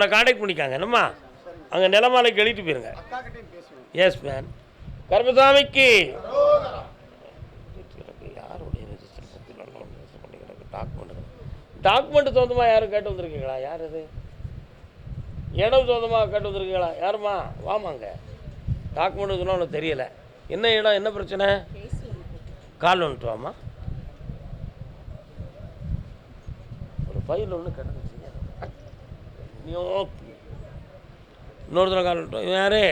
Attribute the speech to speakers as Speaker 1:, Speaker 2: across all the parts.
Speaker 1: நான் காண்டாக்ட் பண்ணிக்காங்க. என்னம்மா? அங்கே நிலமாலைக்கு எழுதிட்டு போயிருங்க. எஸ் மேன் கர்மசாமிக்கு யாருடைய ரெஜிஸ்டர் டாக்குமெண்ட் டாக்குமெண்ட் சொந்தமாக யாரும் கேட்டு வந்திருக்கீங்களா? யார் அது இடம் சொந்தமாக கேட்டு வந்திருக்கீங்களா? யாரும்மா? வாமாங்க டாக்குமெண்ட் சொன்னால் உனக்கு தெரியல. என்ன இடம்? என்ன பிரச்சனை? கால் வந்துட்டு வாமா ஒரு ஃபைல் ஒன்று கிடந்துச்சு ஐயோ. இன்னொருத்தர கால் வந்துட்டு வா. யாரு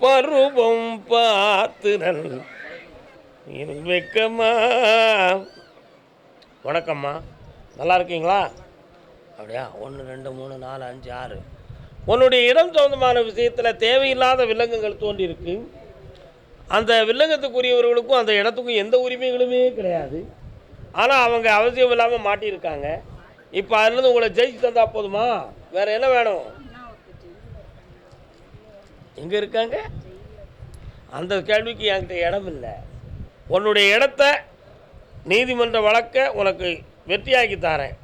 Speaker 1: பருவம் பார்த்துதல் வெக்கம்மா வணக்கம்மா நல்லா இருக்கீங்களா அப்படியா? ஒன்று ரெண்டு மூணு நாலு அஞ்சு ஆறு. உன்னுடைய இடம் சொந்தமான விஷயத்தில் தேவையில்லாத வில்லங்கங்கள் தோன்றியிருக்கு அந்த வில்லங்கத்துக்குரியவர்களுக்கும் அந்த இடத்துக்கும் எந்த உரிமைகளுமே கிடையாது. ஆனால் அவங்க அவசியம் இல்லாமல் மாட்டியிருக்காங்க. இப்போ அதுலேருந்து உங்களை ஜெயிச்சு தந்தால் போதுமா? வேறு என்ன வேணும்? எங்கே இருக்காங்க? அந்த கேள்விக்கு என்கிட்ட இடம் இல்லை. உன்னுடைய இடத்த நீதிமன்ற வழக்க உனக்கு வெற்றியாக்கி தரேன்.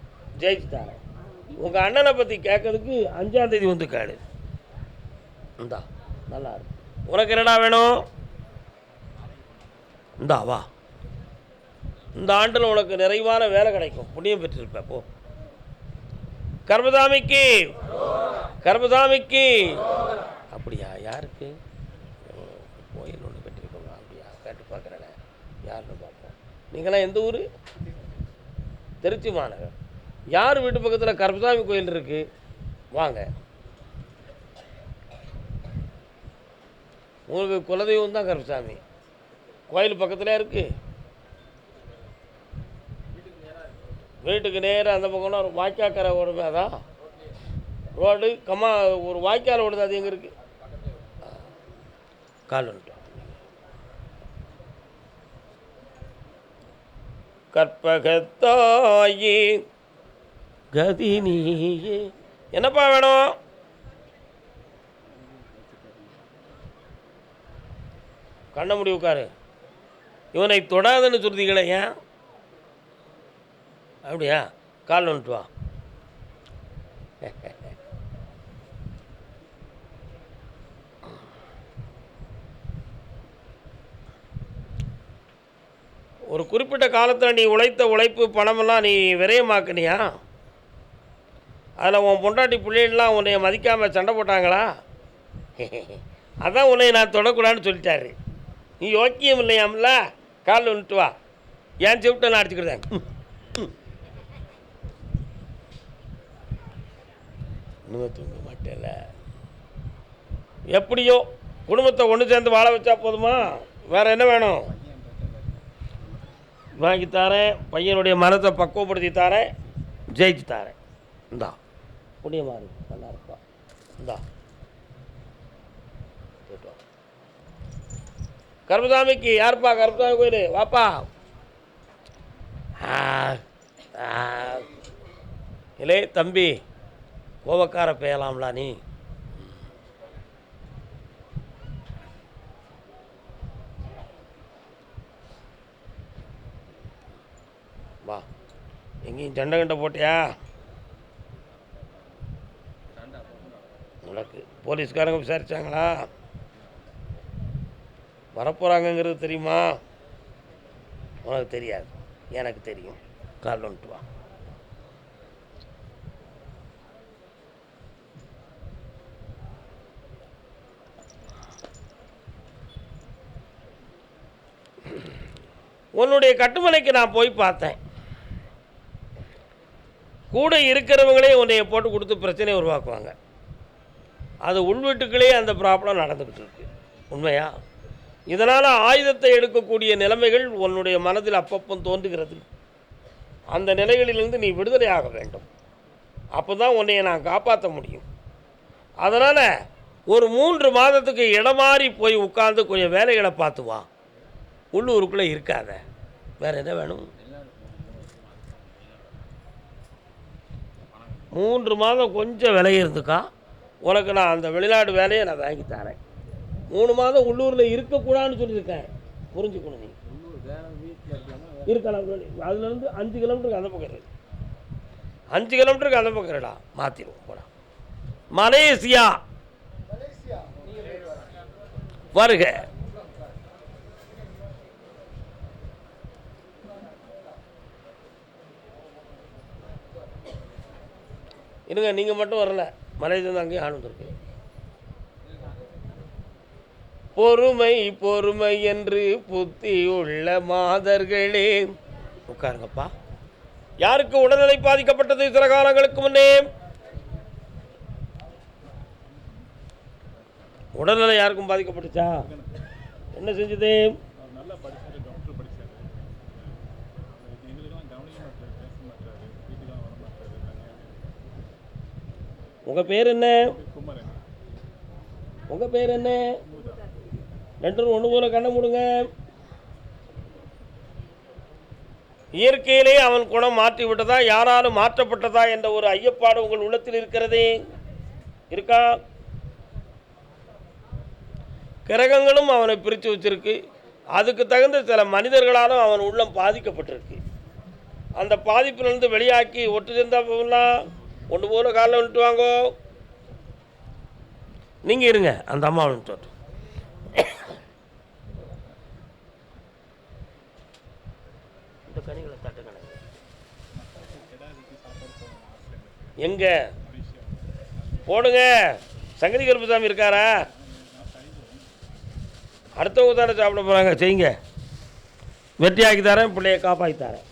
Speaker 1: ஜெயிச்சு தரேன். உங்கள் அண்ணனை பற்றி கேட்கறதுக்கு அஞ்சாம் தேதி வந்து கேளு. இந்தா நல்லா இருக்கு. உனக்கு என்னடா வேணும்? இந்தா வா. இந்த ஆண்டில் உனக்கு நிறைவான வேலை கிடைக்கும். புண்ணியம் பெற்றிருப்ப போ. கர்மதாமிக்கு. கர்மதாமிக்கு. அப்படியா யாருக்கு? கோயில் ஒன்று கட்டியிருக்கோங்க. அப்படியா கேட்டு பார்க்குறேன். யாருன்னு பார்ப்போம். நீங்களாம் எந்த ஊர்? திருச்சி மாநகர். யார் வீட்டு பக்கத்தில் கருப்பசாமி கோயில் இருக்கு? வாங்க. உங்களுக்கு குலதெய்வம் தான் கருப்பசாமி. கோயில் பக்கத்தில் இருக்கு. வீட்டுக்கு நேராக அந்த பக்கம்னா ஒரு வாய்க்காக்கரை ஓடுமே அதான் ரோடு கம்மா ஒரு வாய்க்கால் ஓடுது அது எங்கே இருக்கு? கால் வந்துட்டோம் கதினியே என்னப்பா வேணும்? கண்ண முடி உட்காரு. இவனை தொடாதுன்னு சொல்றீங்களே ஏன்? அப்படியா? கால் வந்துட்டு வா. ஒரு குறிப்பிட்ட காலத்தில் நீ உழைத்த உழைப்பு பணமெல்லாம் நீ விரயமாக்குனியா? அதில் உன் பொண்டாட்டி பிள்ளைகள்லாம் உன்னை மதிக்காமல் சண்டை போட்டாங்களா? அதான் உன்னை நான் தொடக்கூடாதுன்னு சொல்லிட்டாரு. நீ யோக்கியம் இல்லையாம்ல? காலில் வந்துட்டு வா. ஏன் செவிட்ட நான் அடிச்சுக்கிறேன்? இன்னும் தூங்க மாட்டேல. எப்படியோ குடும்பத்தை ஒன்று சேர்ந்து வாழ வச்சா போதுமா? வேற என்ன வேணும்? வாங்கி தாரேன். பையனுடைய மனத்தை பக்குவப்படுத்தி தாரேன். ஜெயிச்சு தாரேன். இந்தா. புண்ணியமாக இருக்கு நல்லா இருக்கும் இந்தா. போயிட்டு கருப்பசாமிக்கு யாருப்பா? கருப்பசாமி கோயில். வாப்பா. இலே தம்பி கோபக்கார பெயலாம்லா நீ. வா. எங்கேயும் ஜண்டை கண்டை போட்டியா உனக்கு போலீஸ்காரங்க விசாரித்தாங்களா வரப்போகிறாங்கங்கிறது தெரியுமா? உனக்கு தெரியாது. எனக்கு தெரியும். கால் வந்துட்டு வா. உன்னுடைய கட்டுமனைக்கு நான் போய் பார்த்தேன். கூட இருக்கிறவங்களே உன்னைய போட்டு கொடுத்து பிரச்சனையை உருவாக்குவாங்க. அது உள்வீட்டுக்குள்ளே அந்த ப்ராப்ளம் நடந்துக்கிட்டு இருக்கு உண்மையா? இதனால் ஆயுதத்தை எடுக்கக்கூடிய நிலைமைகள் உன்னுடைய மனதில் அப்பப்போ தோன்றுகிறது. அந்த நிலைகளிலிருந்து நீ விடுதலை ஆக வேண்டும். அப்போ தான் உன்னைய நான் காப்பாற்ற முடியும். அதனால் ஒரு மூன்று மாதத்துக்கு இடமாறி போய் உட்காந்து கொஞ்சம் வேலைகளை பார்த்து வா. உள்ளூருக்குள்ளே இருக்காத. வேறு என்ன வேணும்? மூன்று மாதம் கொஞ்சம் விலகி இருந்துக்கா. உனக்கு நான் அந்த வெளிநாடு வேலையை நான் வாங்கி தரேன். மூணு மாதம் உள்ளூரில் இருக்கக்கூடாதுன்னு சொல்லியிருக்கேன். புரிஞ்சுக்கணும் நீ. இருக்கலாம் அதுலேருந்து அஞ்சு கிலோமீட்டருக்கு அந்த பக்கம் இருக்கு அஞ்சு கிலோமீட்டருக்கு அந்த பக்கம் இருடா. மாற்றிடுவோம் போடா. மலேசியா. வருக. இருங்க நீங்கள் மட்டும் வரல. மலேசியா அங்கேயும் ஆள் வந்திருக்கு. பொறுமை பொறுமை என்று புத்தி உள்ள மாதர்களே. உட்காருங்கப்பா. யாருக்கு உடல்நிலை பாதிக்கப்பட்டது சில காலங்களுக்கு முன்னே? உடல்நிலை யாருக்கும் பாதிக்கப்பட்டுச்சா? என்ன செஞ்சது? உங்கள் பேர் என்ன? உங்கள் பேர் என்ன? ரெண்டும் ஒன்று போல கண்ணை மூடுங்க. இயற்கையிலே அவன் குணம் மாற்றி விட்டதா? யாராலும் மாற்றப்பட்டதா என்ற ஒரு ஐயப்பாடு உங்கள் உள்ளத்தில் இருக்கிறதே. இருக்கா? கிரகங்களும் அவனை பிரித்து வச்சிருக்கு. அதுக்கு தகுந்த சில மனிதர்களாலும் அவன் உள்ளம் பாதிக்கப்பட்டிருக்கு. அந்த பாதிப்பிலிருந்து வெளியாக்கி ஒட்டு சேர்ந்தாப்பெல்லாம் கொண்டு போகிற காலைல வந்துட்டு வாங்கோ. நீங்கள் இருங்க அந்த அம்மா வந்துட்டு இந்த கனிகளை தட்டுக்கணே எங்க? போடுங்க. சங்கதி கருப்புசாமி இருக்காரா? அடுத்தவங்க தானே சாப்பிட போகிறாங்க செய்யுங்க. வெற்றியாக்கி தரேன் பிள்ளைய காப்பாற்றி தரேன்.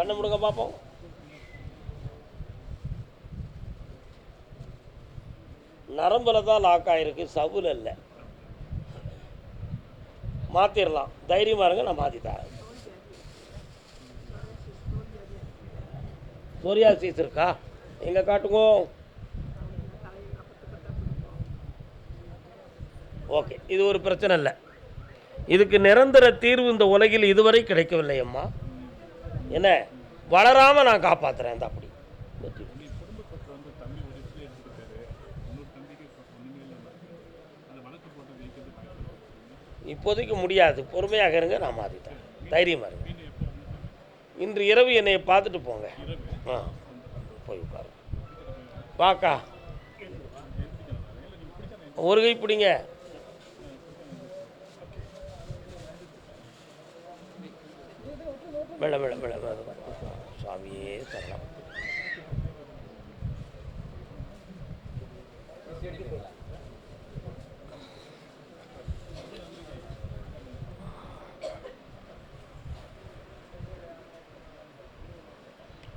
Speaker 1: கண்ணை முடுங்க பார்ப்போம் நரம்பில் தான் லாக் ஆகிருக்கு சவுல இல்லை மாற்றிடலாம் தைரியமாக இருங்க நான் மாற்றி தரேன். சோரியாசிஸ் இருக்கா? எங்கே காட்டுங்க ஓகே இது ஒரு பிரச்சனை இல்லை. இதுக்கு நிரந்தர தீர்வு இந்த உலகில் இதுவரை கிடைக்கவில்லை அம்மா. என்ன? வளராமல் நான் காப்பாற்றுறேன் இந்த அப்படி. இப்போதைக்கு முடியாது. பொறுமையாக இருங்க நான் மாற்றிட்டேன் தைரியமாக இருங்க. இன்று இரவு என்னை பார்த்துட்டு போங்க. ஆ போய் உட்காரு வாக்கா. ஒரு கை பிடிங்க. மெல்ல மெல்ல மெல்ல சுவாமியே சாமியே சரணம்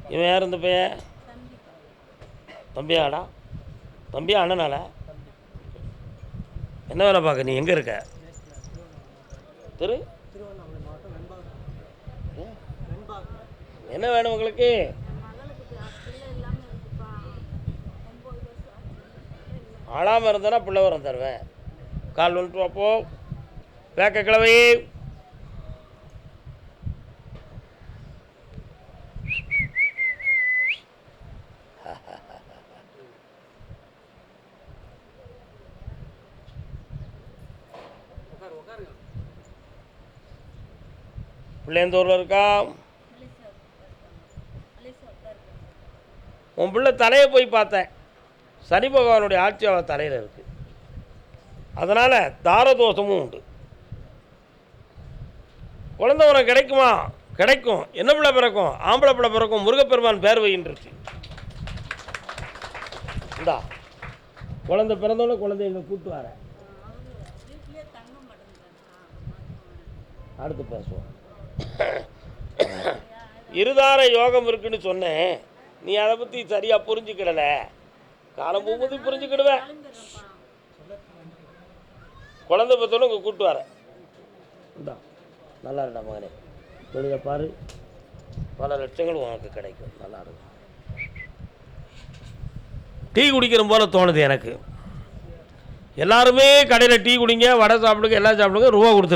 Speaker 1: இவன் யார் இந்த பையன்? தம்பியாடா தம்பியா அண்ணனால? என்ன வேலை பார்க்க நீ? எங்கே இருக்க? திரு? என்ன வேணும் உங்களுக்கு? ஆளாமல் இருந்தனா பிள்ளை வரம் தருவேன். கால் வந்துட்டு அப்போ வேக்க கிழவை பிள்ளை இருக்கா? உன் பிள்ளை தலையை போய் பார்த்தேன். சனி பகவானுடைய ஆட்சி அவள் தலையில் இருக்குது அதனால் தாரதோஷமும் உண்டு. குழந்தை உனக்கு கிடைக்குமா? கிடைக்கும். என்ன பிள்ளை பிறக்கும்? ஆம்பளை பிள்ளை பிறக்கும். முருகப்பெருமான் பேர் வையின்றுச்சு. இந்தா. குழந்தை பிறந்தோடனே குழந்தை இங்கே கூப்பிட்டு வரேன் அடுத்து பேசுவோம். இருதார யோகம் இருக்குன்னு சொன்னேன். நீ அதை பற்றி சரியாக புரிஞ்சுக்கிடல. காலம் போகும்போது புரிஞ்சுக்கிடுவேன். குழந்தை பத்தோட உங்கள் கூட்டு வரேன் இந்தா நல்லா இருடா மகனே. தொழிலை பாரு. பல லட்சங்கள் உனக்கு கிடைக்கும். நல்லா இருக்கும் டீ குடிக்கிற போல தோணுது எனக்கு. எல்லாருமே கடையில் டீ குடிங்க வடை சாப்பிடுங்க எல்லாம் சாப்பிடுங்க ரூபா கொடுத்துருங்க.